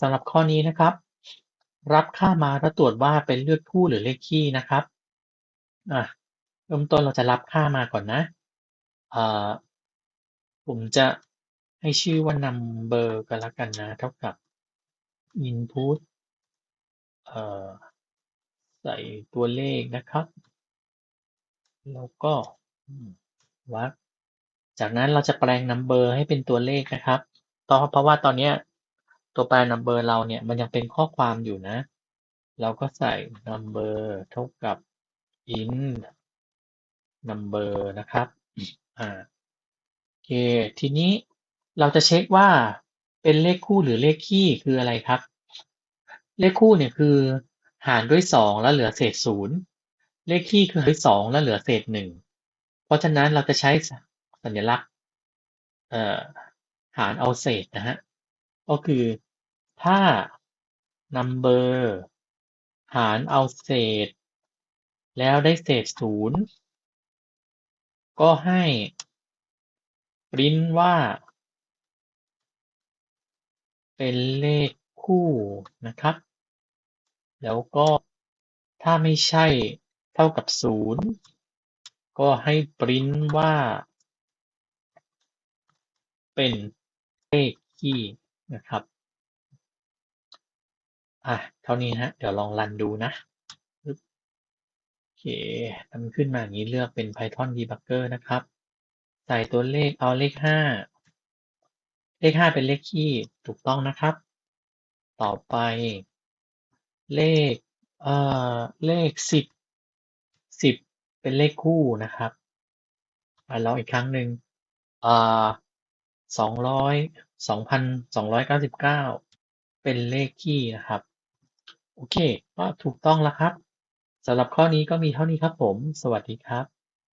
สำหรับข้อนี้นะครับ รับค่ามาแล้วตรวจว่าเป็นเลขคู่หรือเลขคี่นะครับอะเริ่มต้นเราจะรับค่ามาก่อนนะอ่าผมจะให้ชื่อว่า number กันล้วกันนะ เท่ากับ input เอ่อใส่ตัวเลขนะครับ แล้วก็วัดจากนั้นเราจะแปลง number ให้เป็นตัวเลขนะครับตอเพราะว่าตอนเนี้ย ตัวแปร number เราเนี่ย มันยังเป็นข้อความอยู่นะ เราก็ใส่ number เท่ากับ int number นะครับ อ่า โอเค ทีนี้เราจะเช็คว่าเป็นเลขคู่หรือเลขคี่คืออะไรครับ เลขคู่เนี่ยคือหารด้วยสองแล้วเหลือเศษศูนย์เลขคี่คือหารด้วยสองแล้วเหลือเศษหนึ่งเพราะฉะนั้นเราจะใช้สัญลักษณ์เอ่อหารเอาเศษนะฮะ ก็คือถ้า number หารเอาเศษ แล้วได้เศษศูนย์ก็ให้ print ว่า เป็นเลขคู่นะครับ แล้วก็ถ้าไม่ใช่เท่ากับศูนย์ก็ให้ print ว่า เป็นเลขคี่ นะครับอะเท่านี้ฮะ เดี๋ยวลองรันดูนะโอเคมันขึ้นมาอย่างนี้เลือกเป็น Python Debugger นะครับ ใส่ตัวเลขเอาเลขห้าเลขห้าเป็นเลขคี่ถูกต้องนะครับ ต่อไปเลขเอ่อเลขสิบสิบเป็นเลขคู่นะครับอะลองอีกครั้งหนึ่งอ่าสองร้อย สองพันสองร้อยเก้าสิบเก้าเป็นเลขคี่นะครับ โอเค ก็ถูกต้องแล้วครับสำหรับข้อนี้ก็มีเท่านี้ครับผม สวัสดีครับ